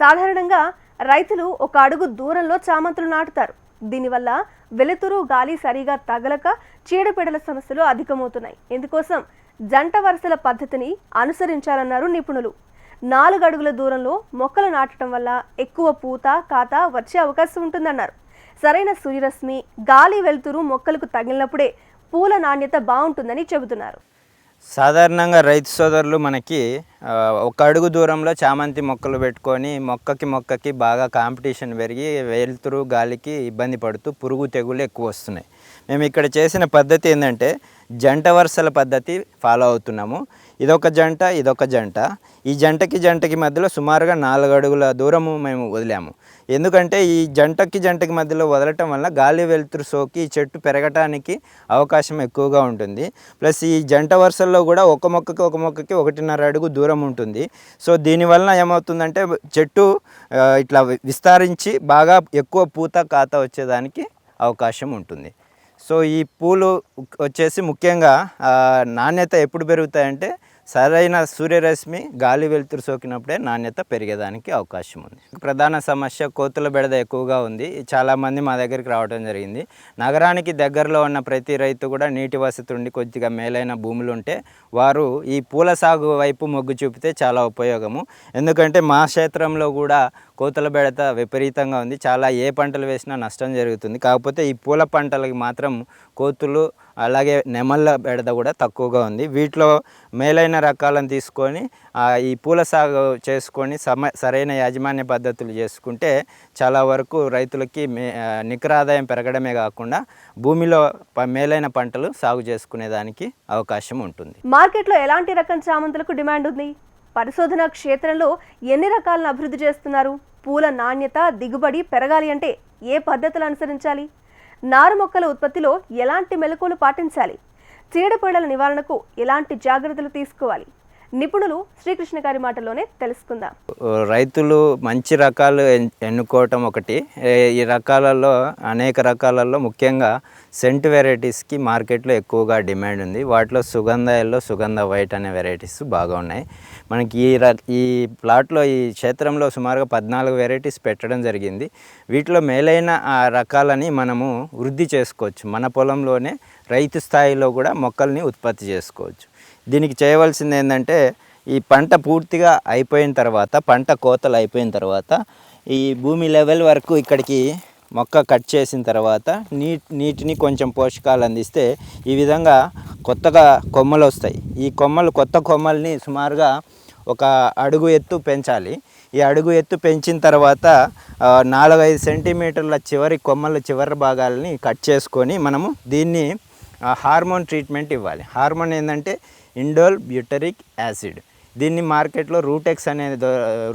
సాధారణంగా రైతులు ఒక అడుగు దూరంలో చామంతులు నాటుతారు. దీనివల్ల వెలుతురు గాలి సరిగా తగలక చీడపీడల సమస్యలు అధికమవుతున్నాయి. ఇందుకోసం జంట వరుసల పద్ధతిని అనుసరించాలన్నారు నిపుణులు. నాలుగు అడుగుల దూరంలో మొక్కలు నాటడం వల్ల ఎక్కువ పూత కాత వచ్చే అవకాశం ఉంటుందన్నారు. సరైన సూర్యరశ్మి గాలి వెలుతురు మొక్కలకు తగిలినప్పుడే పూల నాణ్యత బాగుంటుందని చెబుతున్నారు. సాధారణంగా రైతు సోదరులు మనకి ఒక అడుగు దూరంలో చామంతి మొక్కలు పెట్టుకొని మొక్కకి మొక్కకి బాగా కాంపిటీషన్ పెరిగి వెలుతురు గాలికి ఇబ్బంది పడుతూ పురుగు తెగులు ఎక్కువ వస్తున్నాయి. మేము ఇక్కడ చేసిన పద్ధతి ఏంటంటే జంట వరుసల పద్ధతి ఫాలో అవుతున్నాము. ఇదొక జంట ఇదొక జంట. ఈ జంటకి జంటకి మధ్యలో సుమారుగా నాలుగు అడుగుల దూరము మేము వదిలాము. ఎందుకంటే ఈ జంటకి జంటకి మధ్యలో వదలటం వల్ల గాలి వెలుతురు సోకి ఈ చెట్టు పెరగటానికి అవకాశం ఎక్కువగా ఉంటుంది. ప్లస్ ఈ జంట వరుసల్లో కూడా ఒక మొక్కకి ఒక మొక్కకి ఒకటిన్నర అడుగు దూరం ఉంటుంది. సో దీనివల్ల ఏమవుతుందంటే చెట్టు ఇట్లా విస్తరించి బాగా ఎక్కువ పూత కాత వచ్చేదానికి అవకాశం ఉంటుంది. సో ఈ పూలు వచ్చేసి ముఖ్యంగా నాణ్యత ఎప్పుడు పెరుగుతాయంటే సరైన సూర్యరశ్మి గాలి వెలుతురు సోకినప్పుడే నాణ్యత పెరిగేదానికి అవకాశం ఉంది. ప్రధాన సమస్య కోతుల బెడద ఎక్కువగా ఉంది. చాలామంది మా దగ్గరికి రావడం జరిగింది. నగరానికి దగ్గరలో ఉన్న ప్రతి రైతు కూడా నీటి వసతి ఉండి కొద్దిగా మేలైన భూములు ఉంటే వారు ఈ పూల సాగు వైపు మొగ్గు చూపితే చాలా ఉపయోగము. ఎందుకంటే మా క్షేత్రంలో కూడా కోతుల బెడత విపరీతంగా ఉంది. చాలా ఏ పంటలు వేసినా నష్టం జరుగుతుంది. కాకపోతే ఈ పూల పంటలకి మాత్రం కోతులు అలాగే నెమళ్ళ బెడద కూడా తక్కువగా ఉంది. వీటిలో మేలైన రకాలను తీసుకొని ఈ పూల సాగు చేసుకొని సమ సరైన యాజమాన్య పద్ధతులు చేసుకుంటే చాలా వరకు రైతులకి మే నికర ఆదాయం పెరగడమే కాకుండా భూమిలో మేలైన పంటలు సాగు చేసుకునేదానికి అవకాశం ఉంటుంది. మార్కెట్లో ఎలాంటి రకం చామంతులకు డిమాండ్ ఉంది? పరిశోధన క్షేత్రంలో ఎన్ని రకాలను అభివృద్ధి చేస్తున్నారు? పూల నాణ్యత దిగుబడి పెరగాలి అంటే ఏ పద్ధతులు అనుసరించాలి? నారు మొక్కల ఉత్పత్తిలో ఎలాంటి మెలకువలు పాటించాలి? చీడపీడల నివారణకు ఎలాంటి జాగ్రత్తలు తీసుకోవాలి? నిపుణులు శ్రీకృష్ణ గారి మాటలోనే తెలుసుకుందాం. రైతులు మంచి రకాలు ఎన్- ఎన్నుకోవటం ఒకటి. ఈ రకాలలో అనేక రకాలలో ముఖ్యంగా సెంట్ వెరైటీస్కి మార్కెట్లో ఎక్కువగా డిమాండ్ ఉంది. వాటిలో సుగంధాల్లో సుగంధ వైట్ అనే వెరైటీస్ బాగా ఉన్నాయి. మనకి ఈ ర ఈ ప్లాట్లో ఈ క్షేత్రంలో సుమారుగా పద్నాలుగు వెరైటీస్ పెట్టడం జరిగింది. వీటిలో మేలైన ఆ రకాలని మనము వృద్ధి చేసుకోవచ్చు. మన పొలంలోనే రైతు స్థాయిలో కూడా మొక్కల్ని ఉత్పత్తి చేసుకోవచ్చు. దీనికి చేయవలసింది ఏంటంటే ఈ పంట పూర్తిగా అయిపోయిన తర్వాత పంట కోతలు అయిపోయిన తర్వాత ఈ భూమి లెవెల్ వరకు ఇక్కడికి మొక్క కట్ చేసిన తర్వాత నీ నీటిని కొంచెం పోషకాలు అందిస్తే ఈ విధంగా కొత్తగా కొమ్మలు వస్తాయి. ఈ కొమ్మలు కొత్త కొమ్మల్ని సుమారుగా ఒక అడుగు ఎత్తు పెంచాలి. ఈ అడుగు ఎత్తు పెంచిన తర్వాత నాలుగైదు సెంటీమీటర్ల చివరి కొమ్మల చివరి భాగాలని కట్ చేసుకొని మనము దీన్ని హార్మోన్ ట్రీట్మెంట్ ఇవ్వాలి. హార్మోన్ ఏంటంటే ఇండోల్ బ్యూటరిక్ యాసిడ్. దీన్ని మార్కెట్లో రూటెక్స్ అనే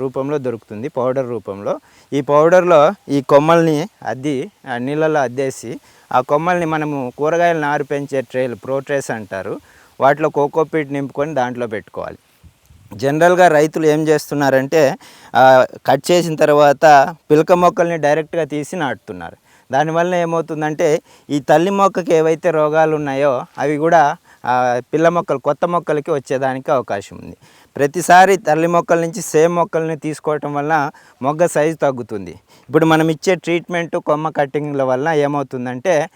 రూపంలో దొరుకుతుంది పౌడర్ రూపంలో. ఈ పౌడర్లో ఈ కొమ్మల్ని అద్ది ఆ నీళ్ళలో అద్దేసి ఆ కొమ్మల్ని మనము కూరగాయల నారు పెంచే ట్రేలు ప్రోట్రేస్ అంటారు. వాటిలో కోకోపీట్ నింపుకొని దాంట్లో పెట్టుకోవాలి. జనరల్గా రైతులు ఏం చేస్తున్నారంటే కట్ చేసిన తర్వాత పిలక మొక్కల్ని డైరెక్ట్గా తీసి నాటుతున్నారు. దానివల్ల ఏమవుతుందంటే ఈ తల్లి మొక్కకి ఏవైతే రోగాలు ఉన్నాయో అవి కూడా పిల్ల మొక్కలు కొత్త మొక్కలకి వచ్చేదానికి అవకాశం ఉంది. ప్రతిసారి తల్లి మొక్కల నుంచి సేమ్ మొక్కల్ని తీసుకోవటం వల్ల మొగ్గ సైజు తగ్గుతుంది. ఇప్పుడు మనం ఇచ్చే ట్రీట్మెంట్ కొమ్మ కట్టింగ్ల వల్ల ఏమవుతుందంటే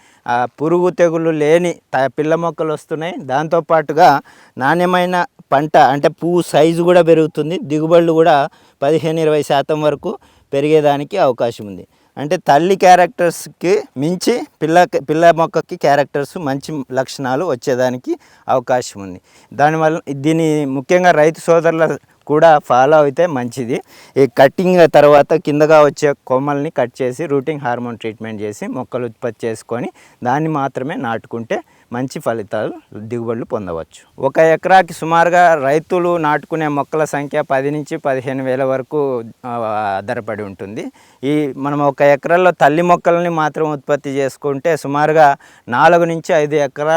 పురుగు తెగులు లేని త- పిల్ల మొక్కలు వస్తున్నాయి. దాంతోపాటుగా నాణ్యమైన పంట అంటే పువ్వు సైజు కూడా పెరుగుతుంది. దిగుబడులు కూడా పదిహేను ఇరవై శాతం వరకు పెరిగేదానికి అవకాశం ఉంది. అంటే తల్లి క్యారెక్టర్స్కి మించి పిల్ల పిల్ల మొక్కకి క్యారెక్టర్స్ మంచి లక్షణాలు వచ్చేదానికి అవకాశం ఉంది. దానివల్ల దీని ముఖ్యంగా రైతు సోదరుల కూడా ఫాలో అయితే మంచిది. ఈ కట్టింగ్ తర్వాత కిందగా వచ్చే కొమ్మల్ని కట్ చేసి రూటింగ్ హార్మోన్ ట్రీట్మెంట్ చేసి మొక్కలు ఉత్పత్తి చేసుకొని దాన్ని మాత్రమే నాటుకుంటే మంచి ఫలితాలు దిగుబడులు పొందవచ్చు. ఒక ఎకరాకి సుమారుగా రైతులు నాటుకునే మొక్కల సంఖ్య పది నుంచి పదిహేను వేల వరకు ఆధారపడి ఉంటుంది. ఈ మనం ఒక ఎకరాల్లో తల్లి మొక్కల్ని మాత్రం ఉత్పత్తి చేసుకుంటే సుమారుగా నాలుగు నుంచి ఐదు ఎకరా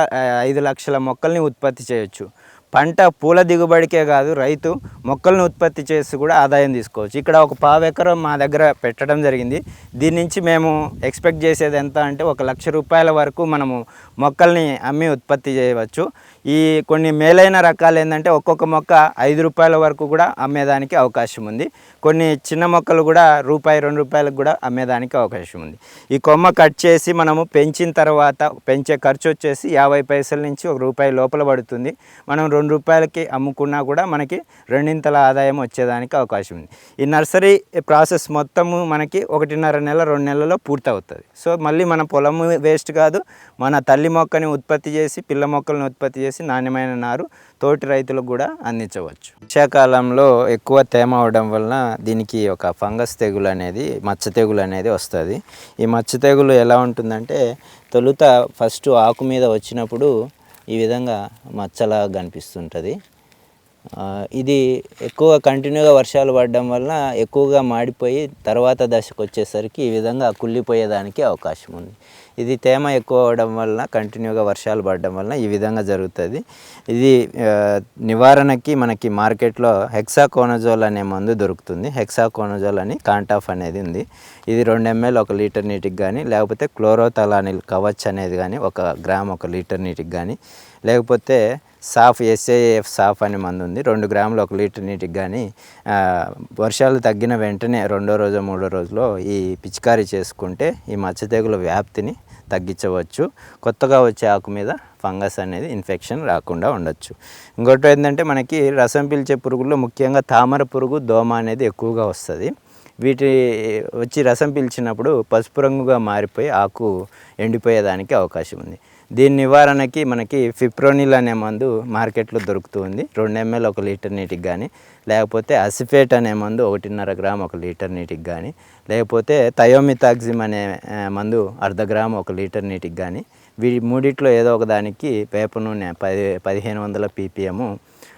ఐదు లక్షల మొక్కల్ని ఉత్పత్తి చేయొచ్చు. పంట పూల దిగుబడికే కాదు రైతు మొక్కలను ఉత్పత్తి చేసి కూడా ఆదాయం తీసుకోవచ్చు. ఇక్కడ ఒక పావు ఎకరం మా దగ్గర పెట్టడం జరిగింది. దీని నుంచి మేము ఎక్స్పెక్ట్ చేసేది ఎంత అంటే ఒక లక్ష రూపాయల వరకు మనము మొక్కల్ని అమ్మి ఉత్పత్తి చేయవచ్చు. ఈ కొన్ని మేలైన రకాలు ఏంటంటే ఒక్కొక్క మొక్క ఐదు రూపాయల వరకు కూడా అమ్మేదానికి అవకాశం ఉంది. కొన్ని చిన్న మొక్కలు కూడా రూపాయి రెండు రూపాయలకు కూడా అమ్మేదానికి అవకాశం ఉంది. ఈ కొమ్మ కట్ చేసి మనము పెంచిన తర్వాత పెంచే ఖర్చు వచ్చేసి యాభై పైసల నుంచి ఒక రూపాయి లోపల పడుతుంది. మనం రెండు రూపాయలకి అమ్ముకున్నా కూడా మనకి రెండింతల ఆదాయం వచ్చేదానికి అవకాశం ఉంది. ఈ నర్సరీ ప్రాసెస్ మొత్తము మనకి ఒకటిన్నర నెల రెండు నెలల్లో పూర్తవుతుంది. సో మళ్ళీ మన పొలము వేస్ట్ కాదు. మన తల్లి మొక్కని ఉత్పత్తి చేసి పిల్ల మొక్కలను ఉత్పత్తి చేసి నాణ్యమైన నారు తోటి రైతులకు కూడా అందించవచ్చు. వర్షాకాలంలో ఎక్కువ తేమ అవడం వలన దీనికి ఒక ఫంగస్ తెగులు అనేది మచ్చ తెగులు అనేది వస్తుంది. ఈ మచ్చ తెగులు ఎలా ఉంటుందంటే తొలుత ఫస్ట్ ఆకు మీద వచ్చినప్పుడు ఈ విధంగా మచ్చలా కనిపిస్తుంటుంది. ఇది ఎక్కువ కంటిన్యూగా వర్షాలు పడడం వల్ల ఎక్కువగా మాడిపోయి తర్వాత దశకు వచ్చేసరికి ఈ విధంగా కుళ్ళిపోయేదానికి అవకాశం ఉంది. ఇది తేమ ఎక్కువ అవడం వలన కంటిన్యూగా వర్షాలు పడడం వలన ఈ విధంగా జరుగుతుంది. ఇది నివారణకి మనకి మార్కెట్లో హెక్సాకోనజోల్ అనే మందు దొరుకుతుంది. హెక్సాకోనజోల్ అని కాంటాఫ్ అనేది ఉంది. ఇది రెండు ఎంఎల్ ఒక లీటర్ నీటికి కానీ లేకపోతే క్లోరోతలానిల్ కవచ్ అనేది కానీ ఒక గ్రామ్ ఒక లీటర్ నీటికి కానీ లేకపోతే సాఫ్ ఎస్ఏఎఫ్ సాఫ్ అనే మందు ఉంది. రెండు గ్రాములు ఒక లీటర్ నీటికి కానీ వర్షాలు తగ్గిన వెంటనే రెండో రోజు మూడో రోజులో ఈ పిచికారీ చేసుకుంటే ఈ మచ్చ తెగుల వ్యాప్తిని తగ్గించవచ్చు. కొత్తగా వచ్చే ఆకు మీద ఫంగస్ అనేది ఇన్ఫెక్షన్ రాకుండా ఉండొచ్చు. ఇంకోటి ఏంటంటే మనకి రసం పీల్చే పురుగుల్లో ముఖ్యంగా తామర పురుగు దోమ అనేది ఎక్కువగా వస్తుంది. వీటి వచ్చి రసం పీల్చినప్పుడు పసుపు రంగుగా మారిపోయి ఆకు ఎండిపోయేదానికి అవకాశం ఉంది. దీని నివారణకి మనకి ఫిప్రోనిల్ అనే మందు మార్కెట్లో దొరుకుతుంది. రెండు ఎంఎల్ ఒక లీటర్ నీటికి కానీ లేకపోతే అసిఫేట్ అనే మందు ఒకటిన్నర గ్రామ్ ఒక లీటర్ నీటికి కానీ లేకపోతే థయోమితాక్సిమ్ అనే మందు అర్ధ గ్రామ్ ఒక లీటర్ నీటికి కానీ వీ మూడిట్లో ఏదో ఒక దానికి వేప నూనె పది పదిహేను వందల పీపీఎము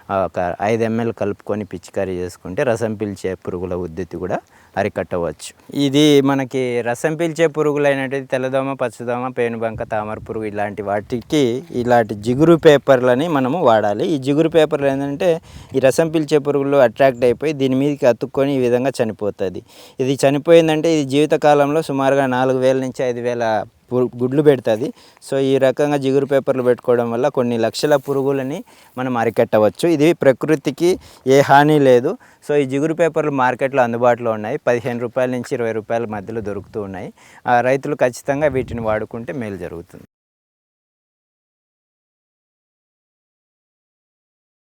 ఒక ఐదు ఎంఎల్ కలుపుకొని పిచికారీ చేసుకుంటే రసం పీల్చే పురుగుల ఉద్ధృతి కూడా అరికట్టవచ్చు. ఇది మనకి రసం పీల్చే పురుగులైనటువంటి తెల్లదోమ పచ్చదోమ పేనుబంక తామర పురుగు ఇలాంటి వాటికి ఇలాంటి జిగురు పేపర్లని మనము వాడాలి. ఈ జిగురు పేపర్లు ఏంటంటే ఈ రసం పీల్చే పురుగులు అట్రాక్ట్ అయిపోయి దీని మీదకి అతుక్కొని ఈ విధంగా చనిపోతుంది. ఇది చనిపోయిందంటే ఇది జీవితకాలంలో సుమారుగా నాలుగు వేల నుంచి ఐదు వేల గుడ్లు పెడుతుంది. సో ఈ రకంగా జిగురు పేపర్లు పెట్టుకోవడం వల్ల కొన్ని లక్షల పురుగులని మనం అరికట్టవచ్చు. ఇది ప్రకృతికి ఏ హాని లేదు. సో ఈ జిగురు పేపర్లు మార్కెట్లో అందుబాటులో ఉన్నాయి. పదిహేను రూపాయల నుంచి ఇరవై రూపాయల మధ్యలో దొరుకుతూ ఉన్నాయి. ఆ రైతులు ఖచ్చితంగా వీటిని వాడుకుంటే మేలు జరుగుతుంది.